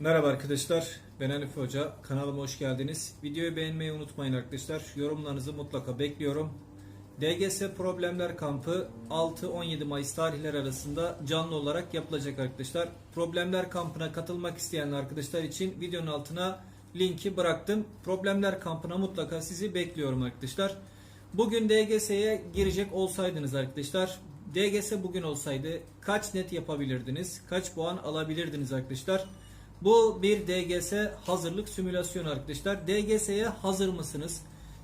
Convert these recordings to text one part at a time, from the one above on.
Merhaba arkadaşlar, ben Hanif Hoca. Kanalıma hoş geldiniz. Videoyu beğenmeyi unutmayın arkadaşlar. Yorumlarınızı mutlaka bekliyorum. DGS Problemler Kampı 6-17 Mayıs tarihleri arasında canlı olarak yapılacak arkadaşlar. Problemler Kampı'na katılmak isteyen arkadaşlar için videonun altına linki bıraktım. Problemler Kampı'na mutlaka sizi bekliyorum arkadaşlar. Bugün DGS'ye girecek olsaydınız arkadaşlar, DGS bugün olsaydı kaç net yapabilirdiniz? Kaç puan alabilirdiniz arkadaşlar? Bu bir DGS hazırlık simülasyonu arkadaşlar. DGS'ye hazır mısınız?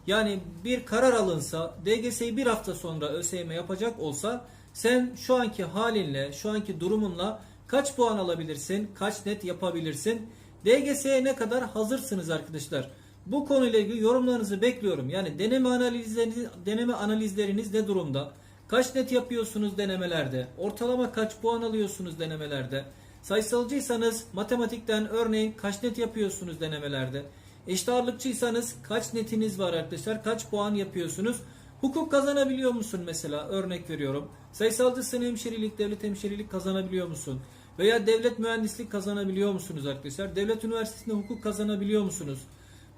Yani bir karar alınsa DGS'yi bir hafta sonra ÖSYM yapacak olsa sen şu anki halinle, şu anki durumunla kaç puan alabilirsin? Kaç net yapabilirsin? DGS'ye ne kadar hazırsınız arkadaşlar? Bu konuyla ilgili yorumlarınızı bekliyorum. Yani deneme analizleriniz, deneme analizleriniz ne durumda? Kaç net yapıyorsunuz denemelerde? Ortalama kaç puan alıyorsunuz denemelerde? Sayısalcıysanız matematikten örneğin kaç net yapıyorsunuz denemelerde? Eşit ağırlıkçıysanız kaç netiniz var arkadaşlar? Kaç puan yapıyorsunuz? Hukuk kazanabiliyor musun mesela? Örnek veriyorum. Sayısalcısın hemşerilik, devlet hemşerilik kazanabiliyor musun? Veya devlet mühendislik kazanabiliyor musunuz arkadaşlar? Devlet üniversitesinde hukuk kazanabiliyor musunuz?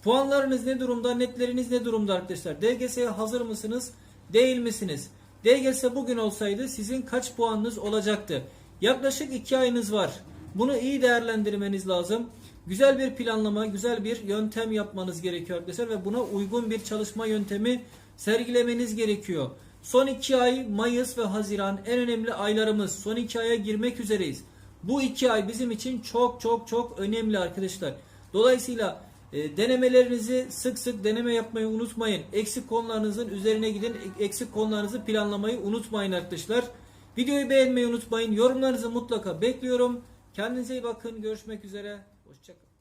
Puanlarınız ne durumda? Netleriniz ne durumda arkadaşlar? DGS'ye hazır mısınız? Değil misiniz? DGS bugün olsaydı sizin kaç puanınız olacaktı? Yaklaşık 2 ayınız var. Bunu iyi değerlendirmeniz lazım. Güzel bir planlama, güzel bir yöntem yapmanız gerekiyor arkadaşlar ve buna uygun bir çalışma yöntemi sergilemeniz gerekiyor. Son 2 ay Mayıs ve Haziran en önemli aylarımız. Son 2 aya girmek üzereyiz. Bu 2 ay bizim için çok çok çok önemli arkadaşlar. Dolayısıyla e, denemelerinizi sık sık deneme yapmayı unutmayın. Eksik konularınızın üzerine gidin. Eksik konularınızı planlamayı unutmayın arkadaşlar. Videoyu beğenmeyi unutmayın. Yorumlarınızı mutlaka bekliyorum. Kendinize iyi bakın. Görüşmek üzere. Hoşçakalın.